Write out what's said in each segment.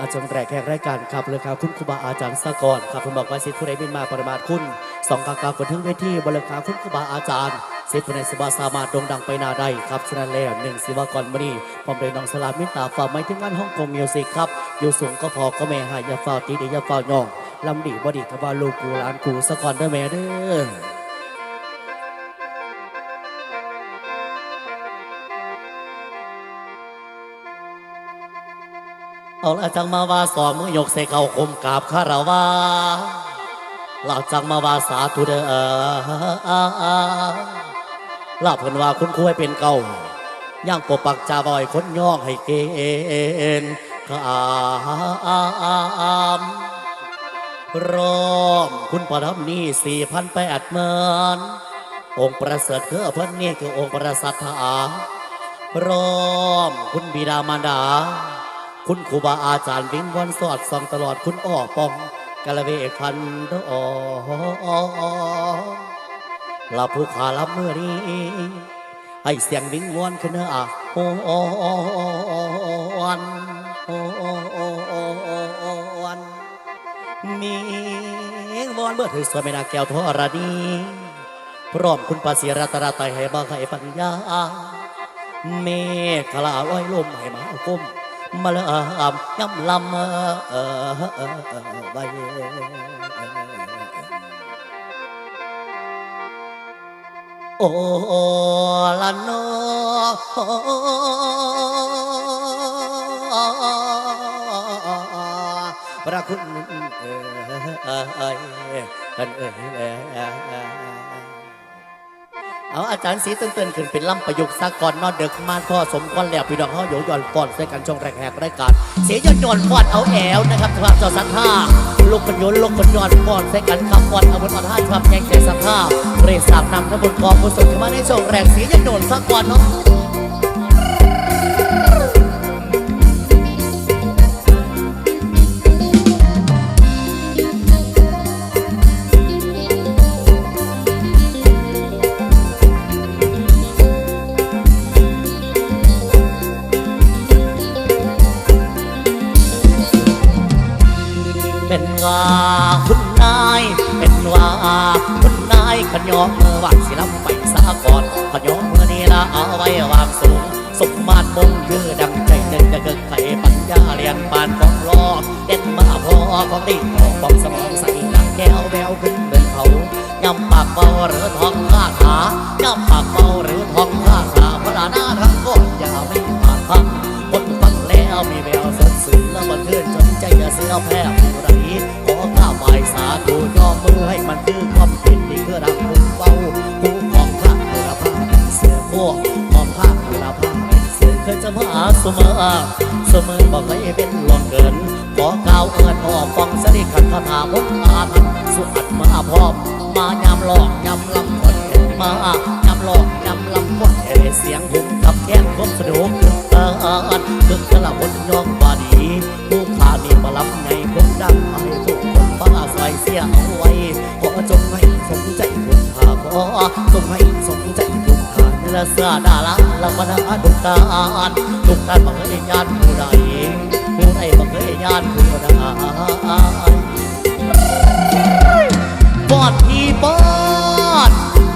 อาจารย์แรกแขกรายการครับเลยครับคุณครูบาอาจารย์สะกอนครับผมบอกว่าสิทธิ์ผู้ใดบินมาประมาทคุณสองกากาคนถึงเวทีบริการคุณครูบาอาจารย์สิทธิ์ผู้ใดสบาสามารถโด่งดังไปนาได้ครับฉะนั้นแล้วหนึ่งศิวากรมณีผมเป็นน้องสลามิตาฝาไม้ถึงงานฮ่องกงมิวสิกครับอยู่สูงก็พอก็ไม่หายยาฝ้าตีดียาฝ้าวย่องลำดีบดีทว่าลูกกูหลานกูสะกอนเด้อแม่เด้อ เอาละจังมาว่าสอมือยกใส่เขาคมกราบคาราวาลาจังมาว่าสาธุเด้อลาเพิ่นว่าคุณครูให้เป็นเก่าย่างปกปักจาบอยคนย่องให้เกณฑ์ขามร้อมคุณพระธรรมนี่สี่พันแปดหมื่นองค์ประเสริฐคือพิ่นนี่คือองค์ประสัทธาร้อมคุณบิดามารดา คุณครูบาอาจารย์วิงวันสอดส่องตลอดคุณอ้อปองกะละเวกพันเดอลาผู้ขาลับเมื่อนี้ให้เสียงวิงวอนขึ้นเนอะโอ้โอ้วันโอ้วันมีวอนเมื่อถือสวยไม่นาแก้วทอรณีพร้อมคุณปาสีรัตนาไตให้บ้าให้ปัญญาเมฆลาอ้อยลมให้มาก้ม มาละอามย้ำลำ เอาอาจารย์สีเตือนๆขึ้นเป็นล่ำประยุกต์ซะก่อนนอนเด็กมาพ่อสมก้อนแล้วพี่น้องเขาโยย่อนฟอนใส่กันช่องแรกแหกรายการเสียย่อนย่อนฟอนเอาแอวนะครับสภาพจอสัทธาลูกคนยนต์ลูกคนย้อนฟอนใส่กันขับฟอนอาวุธมาท่าสภาพแย่งใจสัทธาเรศสามนำทั้งบนกองกุศลขึ้นมาในช่องแรกเสียย่อนย่อนซะก่อนเนาะ คุณนาย เป็นว่าคุณนายขยอมือวางสิลำไปสาก่อนขยอมือนี้ละเอาไว้วางสูงสมมาตรมงคือดังใจหนึ่งจะเกิดไขปัญญาเรียนปานของรอเด็ดมาพอของดีของฟองสมองใส่ดังแก้วแววขึ้นเดินเขายำปากเบาหรือทองข้าขายำปากเบาหรือทองข้าขาพระน้าทั้งก้อนย่าไม่ผ่านพังคนฟังแล้วมีแววสดสื่อแล้วมันเลื่อนจนใจอย่าเสียแพ้ผู้ใด ขอข้าไหวสาธุยอมมือให้มันคือความผิดที่คือรักคุณเบาผู้ของข้าคุณภาพเสือพวกของข้าคุณภาพเสือเคยจะมาเสมอเสมอบอกให้เป็นหลอกเกินขอกล่าวเอิญออฟังสริขันคาถาพุทธาทันสุอัดมาพร้อม มายามหลอกยามลำคนมายามหลอกยามลำคนเอเสียงหุ่มกับแค้นความสนุกเออเออเพิ่งกระบนยองบ มนาดุกการดุกการบังเอิญญาณผู้ใดผู้ใดบังเอิญญาณผู้ใดกอดพี่ปอด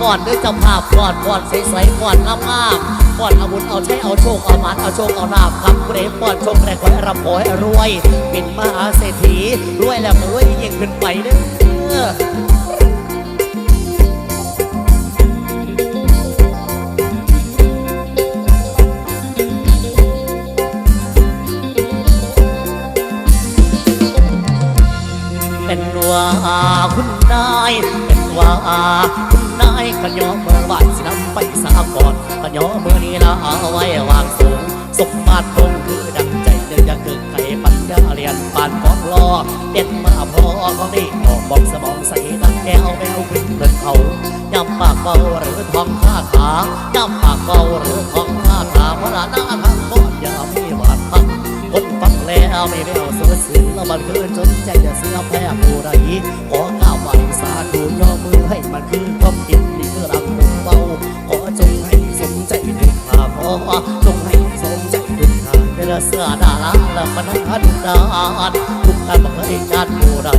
กอดด้วยเจ้าภาพกอดกอดใสๆกอดงามๆกอดเอาบุญเอาใช้เอาโชคเอาหมันเอาโชคเอาลาบครับเอ๋ปอดโชคแรกขอให้รับขอให้รวย เป็นมหาเศรษฐีรวยแล้วก็รวยยิ่งขึ้นไปเด้อ ว่าคุณนายเป็นว่าคุณนายขยอเมื่อวานสินำไปสาก่อนขยอเมื่อนี้ละเอาไว้วางสูงสมมาตรคงคือดังใจเดินจะเกิดไขปัญญาเรียนปานของรอเด็ดมาพอของนี่ออกบอกสมองใส่ตั้งแก้วแมวขึ้นเดินเขายำปากเบาหรือทองข้าขายำปากเบาหรือทองข้าขาพระหน้าทั้งก้อนอย่า ฟังแล้วไม่แววเสือสือแล้วมันคือจนใจจะเสียแพ้ผู้ใดขอก้าวไหวสาธุย่อมือให้มันคือความผิดนี่คือรักมุมเบาขอจงให้สมใจทุกขาขอจงให้สมใจทุกขาเดลอเสือดาราและมันหันดานทุกท่านบังเคยญาติผู้ใด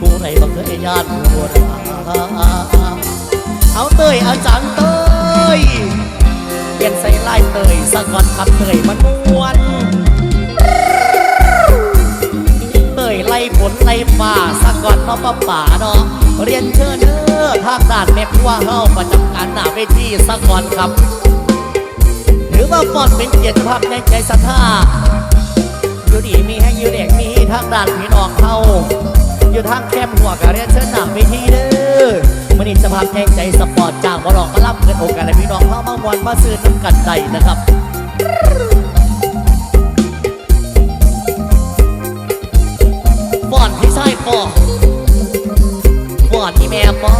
ผู้ใดบังเคยญาติผู้ใดเอาเตยอาจารเตยเปลี่ยนใส่ลายเตยสักก่อนคำเตยมันม้วน ฝนไล่ฟ้าสักก่อนเนาะป้าป่าเนาะเรียนเชิญเด้อทางด้านแม่ครัวเฮาประจำการหน้าเวทีสักก่อนครับถือว่าฟอนเป็นเกียรติภาพในใจศรัทธาอยู่ดีมีให้อยู่เด็กมีทางด้านพี่น้องเขาอยู่ทางแคมหัวกะเรียนเชิญหน้าเวทีเด้อมันนี้จะพาแข่งใจสปอร์ตจ้างมาลองมารับเงินโอกาสให้พี่น้องเข้ามามวนมาซื้อน้ำกันใจนะครับ พ่อบอนพี่แม่ปอ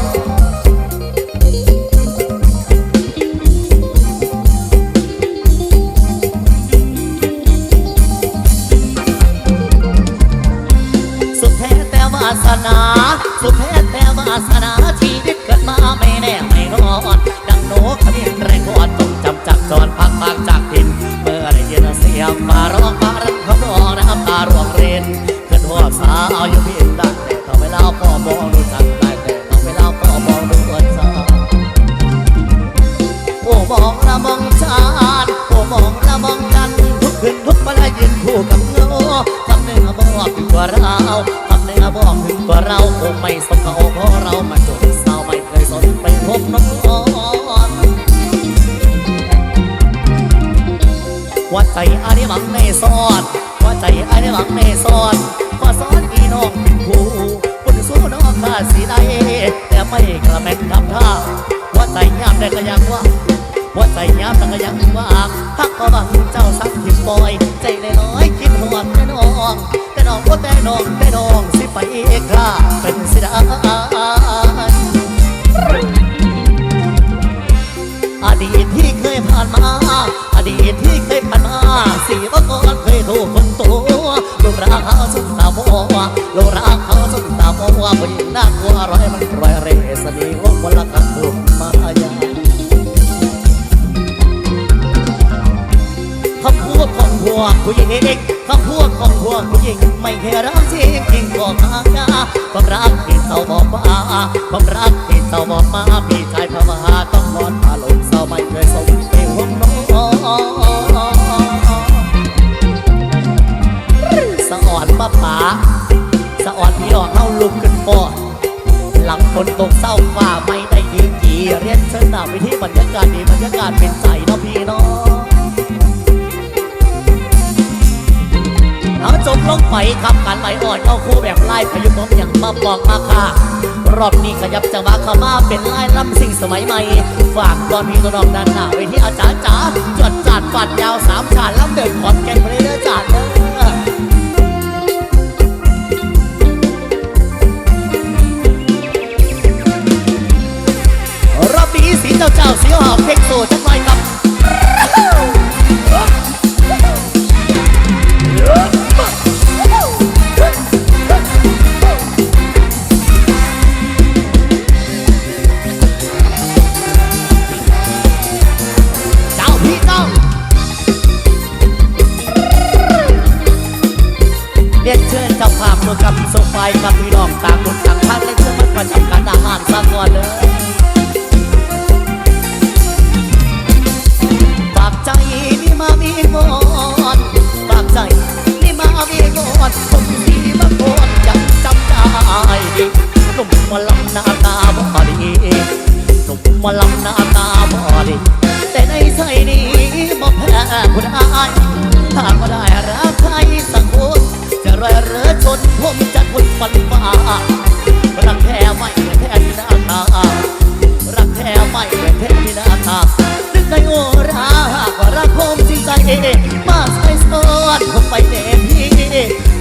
สุดแท้แต่วาสนา สุดแท้แต่วาสนาชีวิต คู่กับเงาทำเนื้อบอกถึงกว่าเราทำเนื้อบอกถึงกว่าเราคงไม่สมเขาเพราะเรามาจนเศร้าไม่เคยสนไปพบน้องว่าใจอันนี้หวังในซอนว่าใจอันนี้หวังในซอนขอสอนพี่น้องเป็นครูคนสู้น้องข้าสีได้แต่ไม่กระแม่นทำท่าว่าใจยามได้ก็ยังว่าหัวใจยามแต่ก็ยังว่าพักก็บังเจ้าสักทิมปอย น้องแต่น้องสิไปเอกราเป็นสิดาอดีตที่เคยผ่านมา อดีตที่เคยผ่านมา สีวก่อนเคยถูกคนตัวลูกรักเขาสุดตามัวลูกรักเขาสุดตามัวผู้หน่ากลัวร้อยมันร้อยเรสนีวงวันละกันบุญมายาคำพูดของพวกผู้หญิง คำพูดของพวกผู้หญิงไม่เคยรักจริงจริงบอกหายความรักที่เศร้าบอกมาความรักที่เศร้าบอกมาพี่ชายพม่าต้องนอนพาลงเศร้าไม่เคยสมเป็นห่วงน้องสะอ่อนมาป่าสะอ่อนพี่น้องเฮาลุกขึ้นปอดหลังฝนตกเศร้าฟ้าไม่ได้ยิงจีเรียนเชิญหน้าไปที่บรรยากาศดีบรรยากาศเป็นใจเนาะพี่น้อง เอาจบลงไปคำกันไหลอ่อนเข้าคู่แบบไล่พายุผมอย่างมาบอกมาค่ะ รอบนี้ขยับจังหวะเข้ามาเป็นไล่ล้ำสิ่งสมัยใหม่ ฝากตอนนี้ตัวน้องด้านหน้าไปที่อาจารย์จ๋าจวดจัดฟันยาวสามชาติลำเดินขอนแก่นไปเรื่อยจัดเด้อ กับโซไฟกับพี่น้องต่างคนต่างพักและเชิญมันประจำการอาหารสักก่อนเลยฝากใจนี่มามีงอนฝากใจนี่มามีงอนผมสีมาโกนยังจำได้หนุ่มมาลำหน้าตาบอดีหนุ่มมาลำหน้าตาบอดีแต่ในใจนี้บ่แพ้ผู้ใดถ้าก็ได้รักใครสัก รอยเรือชนผมจะทนฟันฟ้ารักแท้ไม่แท้ที่หน้าตารักแท้ไม่แท้ที่หน้าตานึกในโอรากรักผมจริงใจมาใส่สอนผมไปแน่พี่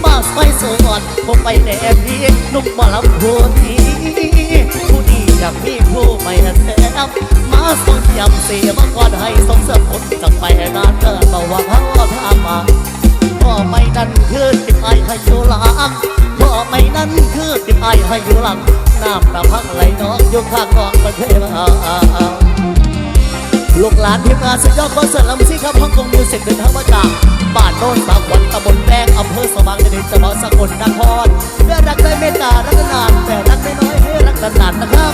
มาใส่สอนผมไปแน่พี่นุ่มมาลำพูนี้ผู้ดีอยากมีผู้ไม่แท้มาส่งยำเสียมาก่อนให้สมเสริมคนจะไปงานเกิดมาว่าเขาทำมา พ่อไม่นั่นคือติดไอให้อยู่หลังพ่อไม่นั่นคือติดไอให้อยู่หลังน้ำตาพังไหลน้องอยู่ข้างนองประเทศลูกหลานทีมงานสุดยอดคอนเสิร์ตลำซิ่งครับฮ่องกงมิวสิกเดินทางมาจากบ้านโนนกลนครแม่รักได้เมตตารักนานแต่รักไม่น้อยให้รักนานนะครับ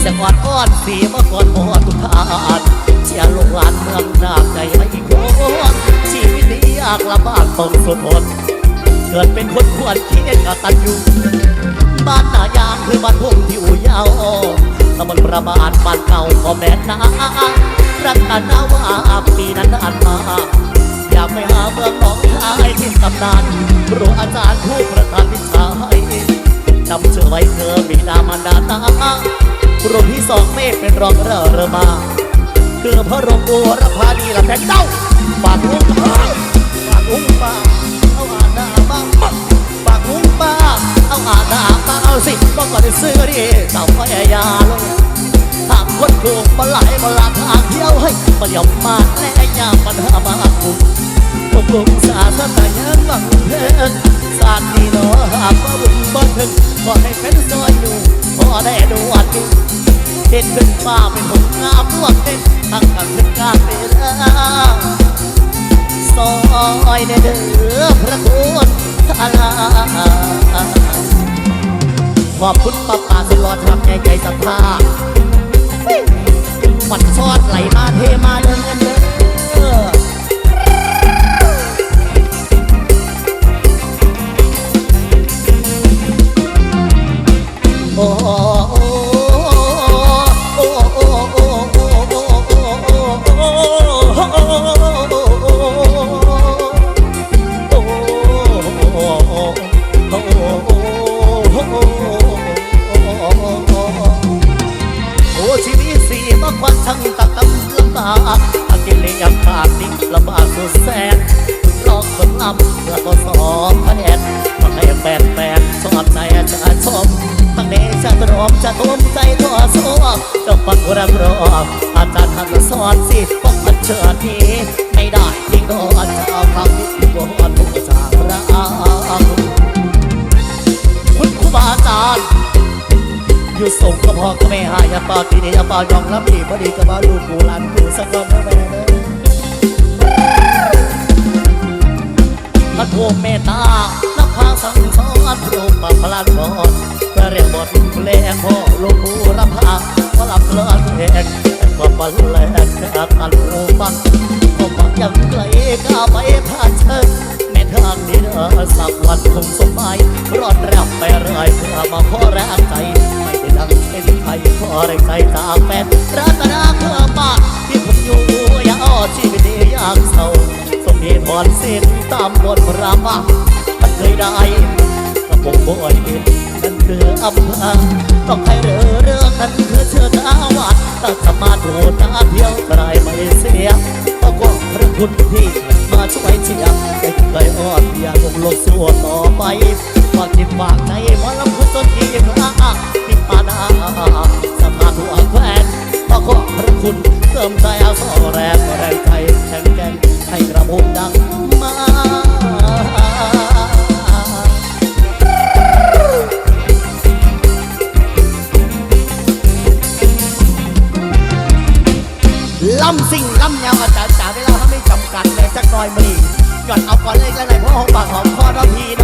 เสียงอ่อนอ้อนสีมาก่อนหอดทุกทาน เชียร์ลูกหลานเมืองนาใจไม่โคนชีวิตนี้ยากลำบากต้องสุดทนเกิดเป็นคนควรคิดกตันอยู่บ้านนายางคือบ้านพงที่อู่ยาวตำบลประมาณบ้านเก่าก็แม่นารักกันนาว่าปีนั้นนานมาอยากไปหาเมืองหนองคายที่ตำนานครูอาจารย์ผู้ประทานวิชาให้จำเชื่อไว้เธอบิดามารดาตารุ่นที่สองเมฆเป็นรองเรือเรือมา คือพระรงบัวรพานีละแพงเจ้าฝากลุงมาฝากลุงมาเอาอาดาบ้างฝากลุงมาเอาอาดาบ้างเอาสิบอกก่อนจะซื้อดิเต่าพยายาลงหากคนถูกมาหลายมาลาทางเที่ยวให้มาเดี๋ยวมาแน่ยามปัญหามาคุมตกลงสาสตายังบังเพลิงสาดนี่เนาะหากว่าบุญบ่ถึงขอให้เป็นซอยอยู่พอได้ดูอันนี้เห็นขึ้นมาเป็นผมงามพวกเด็ก ทั้งกันเป็นการเวลาซอยในเด้อพระคุณทาลาขอบคุณป้าป่าสลอดทำใหญ่ใจศรัทธามันซอดไหลมาเทมาเดินเงินโอ้ วโซ่จะฟังรับรองอาจารย์ท่านสอนสิว่ามันเชื่อทีไม่ได้ที่ก็จะเอาคำนี้กวนผู้จาระคุณครูบาอาจารย์อยู่ส่งก็พอก็ไม่หายอย่าเป่าทีนี้อย่าเป่ายองรับดีพอดีก็มาลูกกูหลานกูสักคนนะแม่เด้อพระโทเมตตานภาสังสอนโปรปพลันบอนเพื่อเรียกบทเพลงพ่อลูกกู ลับเลิศแหกแต่ความบันแหลกจากกันหูฟังก็มักยังไกลก้าไปผ่านเชิญแม่ทางนี้เด้อสักวันคงสมหมายรอดรับไปเรื่อยเพื่อมาขอแรงใจไม่ได้ดังเป็นใครขอแรงใจจากแฟนรัตนาเพื่อมาที่ผมอยู่อย่าอ้อชีวิตนี้อยากเศร้าสมเหตุพรสิ้นตามบทพระมามันเคยได้กับผมบ่อยเห็นนั่นคืออำเภอ ต้องให้เรือเรืองนั้นคือเชื่อตาวัดตั้งสมาธิตาเที่ยวไกลไม่เสียก็ขอบพระคุณที่มาช่วยเชียร์ให้เคยอ่อนอย่าลงลงสู้ต่อไปฝากจิตฝากใจหมอลำคุณต้นที่พระที่ปานาสมาธิแควนก็ขอบพระคุณเติมใจเอาสอแรงแรงใจแข็งแกร่งให้กระผมดัง หน่อยอนเอาก่อนเลยแล้วไหนพ่อหอมปากหอมคอเราพีน้อง